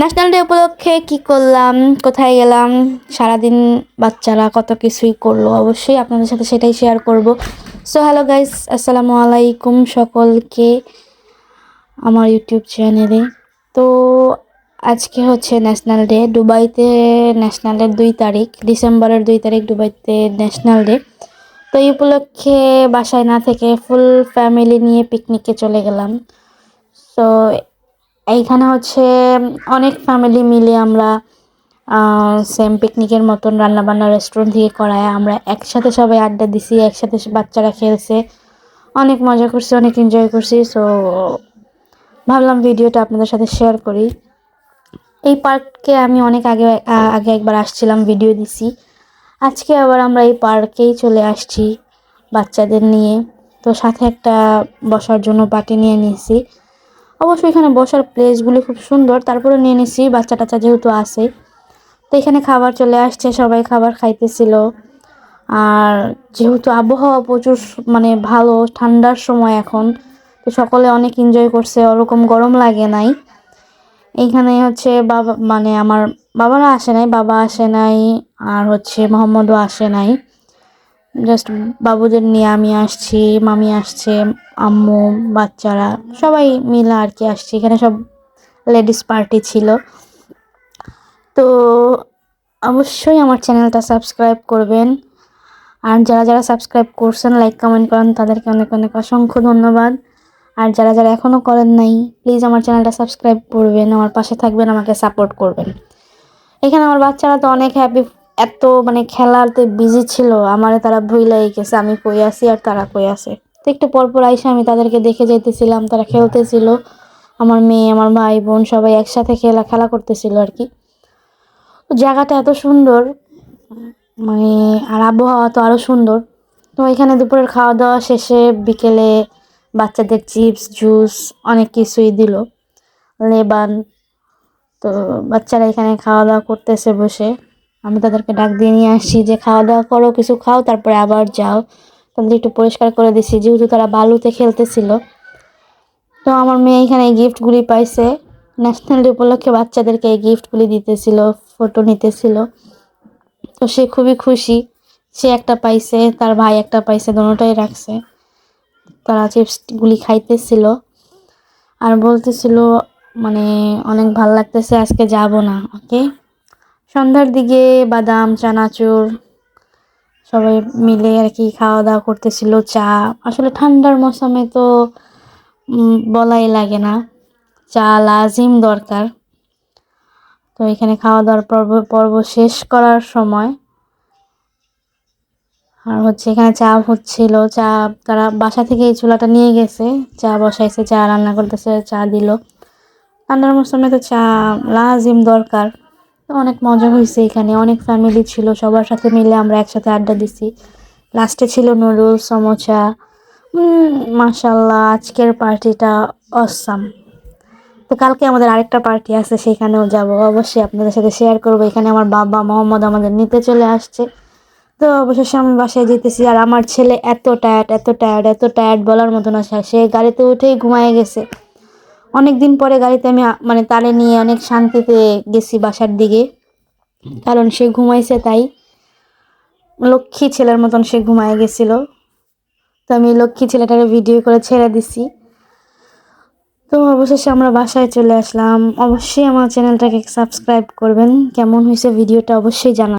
National day উপলক্ষে কি করলাম? কোথায় গেলাম? সারাদিন বাচ্চারা কত কিছুই করল। অবশ্যই আপনাদের সাথে সেটাই শেয়ার করব। সো হ্যালো গাইস আসসালামু আলাইকুম সকলকে আমার ইউটিউব চ্যানেলে তো, আজকে হচ্ছে ন্যাশনাল ডে দুবাইতে ন্যাশনালের দুই তারিখ ডিসেম্বরের দুই তারিখ দুবাইতে ন্যাশনাল ডে তো, এই উপলক্ষে বাসায় না থেকে ফুল ফ্যামিলি নিয়ে পিকনিকে চলে গেলাম। তো এইখানে হচ্ছে অনেক ফ্যামিলি মিলে আমরা সেম পিকনিকের মতন রান্নাবান্না রেস্টুরেন্ট থেকে করায়। আমরা একসাথে সবাই আড্ডা দিছি, একসাথে বাচ্চারা খেলছে। অনেক মজা করছি, অনেক এনজয় করছি। সো ভাবলাম ভিডিওটা আপনাদের সাথে শেয়ার করি। এই পার্ককে আমি অনেক আগে আগে একবার আসছিলাম ভিডিও দিছি। আজকে আবার আমরা এই পার্কেই চলে আসছি বাচ্চাদের নিয়ে। তো সাথে একটা বসার জন্য পার্টি নিয়ে নিয়েছি। অবশ্যই এখানে বসার প্লেসগুলি খুব সুন্দর। তারপরে নিয়ে নিছি বাচ্চা টাচ্চা যেহেতু আসে তো এখানে খাবার চলে আসছে, সবাই খাবার খাইতেছিল। আর যেহেতু আবহাওয়া প্রচুর মানে ভালো, ঠান্ডার সময় এখন, তো সকলে অনেক এনজয় করছে, ওরকম গরম লাগে নাই। এইখানে হচ্ছে বাবা মানে আমার বাবারা আসে নাই, বাবা আসে নাই, আর হচ্ছে মোহাম্মদও আসে নাই। জাস্ট বাবুদের নিয়ে আমি আসছি, মামি আসছে, আম্মু, বাচ্চারা, সবাই মিলে আর কি আসছি। এখানে সব লেডিস পার্টি ছিল। তো অবশ্যই আমার চ্যানেলটা সাবস্ক্রাইব করবেন। আর যারা যারা সাবস্ক্রাইব করছেন লাইক কমেন্ট করেন, তাদেরকে অনেক অনেক অসংখ্য ধন্যবাদ। আর যারা যারা এখনও করেন নাই প্লিজ আমার চ্যানেলটা সাবস্ক্রাইব করবেন। আমার পাশে থাকবেন, আমাকে সাপোর্ট করবেন। এখানে আমার বাচ্চারা তো অনেক হ্যাপি এত মানে খেলাতে বিজি ছিল, আমারে তারা ভুইলাই গেছে, আমি কই আসি আর তারা কই আসে তো একটু পরপর আইসে আমি তাদেরকে দেখে যাইতেছিলাম, তারা খেলতেছিল। আমার মেয়ে, আমার ভাই, বোন সবাই একসাথে খেলা খেলা করতেছিল আর কি। জায়গাটা এত সুন্দর মানে আর আবহাওয়া তো আরও সুন্দর। তো এখানে দুপুরের খাওয়া দাওয়া শেষে বিকেলে বাচ্চাদের চিপস জুস অনেক কিছুই দিল। লেবান, তো বাচ্চারা এখানে খাওয়া দাওয়া করতেছে বসে। আমি তাদেরকে ডাক দিয়ে নিয়ে আসছি যে খাওয়া দাওয়া করো, কিছু খাও, তারপরে আবার যাও। তাদের একটু পরিষ্কার করে দিছি, যেহেতু তারা বালুতে খেলতেছিল। তো আমার মেয়ে এখানে এই গিফটগুলি পাইছে। ন্যাশনাল ডে উপলক্ষে বাচ্চাদেরকে এই গিফটগুলি দিতেছিল ফটো নিতেছিল। তো সে খুবই খুশি। সে একটা পাইছে, তার ভাই একটা পাইছে, দোনোটাই রাখছে। তারা চিপসগুলি খাইতেছিল। আর বলতেছিল মানে অনেক ভালো লাগতেছে, আজকে যাব না ওকে সন্ধ্যার দিকে বাদাম, চানাচুর, সবাই মিলে আর কি খাওয়া দাওয়া করতেছিল, চা। আসলে ঠান্ডার মৌসুমে তো বলাই লাগে না। চা লাজিম দরকার। তো এখানে খাওয়া দাওয়ার পর্ব পর্ব শেষ করার সময় আর হচ্ছে এখানে চা হচ্ছিল। চা, তারা বাসা থেকে এই চুলাটা নিয়ে গেছে। চা বসাইছে, চা রান্না করতেছে, চা দিল। ঠান্ডার মৌসুমে তো চা লাজিম দরকার। তো অনেক মজা হয়েছে এখানে। অনেক ফ্যামিলি ছিল, সবার সাথে মিলে আমরা একসাথে আড্ডা দিছি। লাস্টে ছিল নুডলস সমোচা মাসাল্লাহ আজকের পার্টিটা অসাম তো কালকে আমাদের আরেকটা পার্টি আছে, সেখানেও যাব। অবশ্যই আপনাদের সাথে শেয়ার করব। এখানে আমার বাবা মোহাম্মদ আমাদের নিতে চলে আসছে। তো অবশেষে আমি বাসায় যেতেছি, আর আমার ছেলে এত টায়ার্ড এত টায়ার্ড এত টায়ার্ড বলার মতো না। সে গাড়িতে উঠেই ঘুমায় গেছে। অনেক দিন পরে গাড়িতে আমি মানে তালে নিয়ে অনেক শান্তিতে গেছি বাসার দিকে। কারণ সে ঘুমাইছে তাই। লক্ষ্মী ছেলের মতন সে ঘুমায় গেছিল। তো আমি লক্ষ্মী ছেলেটাকে ভিডিও করে ছেড়ে দিছি। তো অবশেষে আমরা বাসায় চলে আসলাম। অবশ্যই আমার চ্যানেলটাকে সাবস্ক্রাইব করবেন। কেমন হয়েছে ভিডিওটা অবশ্যই জানা